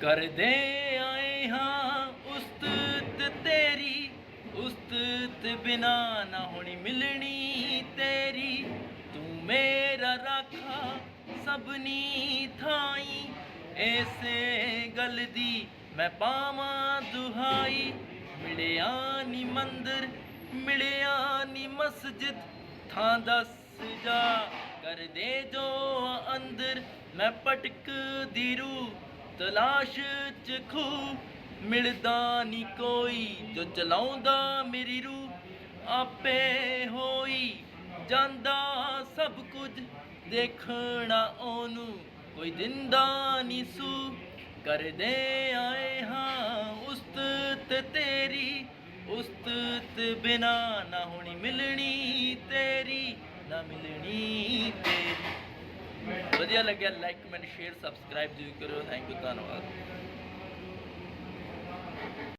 ਕਰਦੇ ਆਏ ਹਾਂ, ਉਸਤਤ ਤੇਰੀ, ਉਸਤਤ ਬਿਨਾ ਨਾ ਹੋਣੀ ਮਿਲਣੀ ਤੇਰੀ। ਤੂੰ ਮੇਰਾ ਰਾਖਾ ਸਭਨੀ ਥਾਈ, ਐਸੇ ਗੱਲ ਦੀ ਮੈਂ ਪਾਵਾਂ ਦੁਹਾਈ। ਮਿਲਿਆ ਨੀ ਮੰਦਰ, ਮਿਲਿਆ ਨੀ ਮਸਜਿਦ, ਥਾਂ ਦੱਸ ਜਾ ਕਰ ਦੇ ਜੋ ਅੰਦਰ। ਮੈਂ ਭਟਕਦੀ ਰੂ ਤਲਾਸ਼ ਚ ਖੂ ਮਿਲਦਾ ਨੀ ਕੋਈ, ਜੋ ਚਲਾਉਂਦਾ ਮੇਰੀ ਰੂਹ ਆਪੇ ਹੋਈ ਜਾਂਦਾ ਸਭ ਕੁਝ ਦੇਖਣਾ ਉਹਨੂੰ, ਕੋਈ ਦਿੰਦਾ ਨੀ ਸੂ ਕਰਦੇ ਆਏ ਹਾਂ ਉਸਤ ਤੇਰੀ, ਉਸਤ ਬਿਨਾ ਨਾ ਹੋਣੀ ਮਿਲਣੀ ਤੇਰੀ, ਨਾ ਮਿਲਣੀ ਵਧੀਆ ਲੱਗਿਆ ਲਾਈਕ ਕਮੈਂਟ ਸ਼ੇਅਰ ਸਬਸਕ੍ਰਾਈਬ ਜ਼ਰੂਰ ਕਰਿਓ। ਥੈਂਕ ਯੂ ਧੰਨਵਾਦ।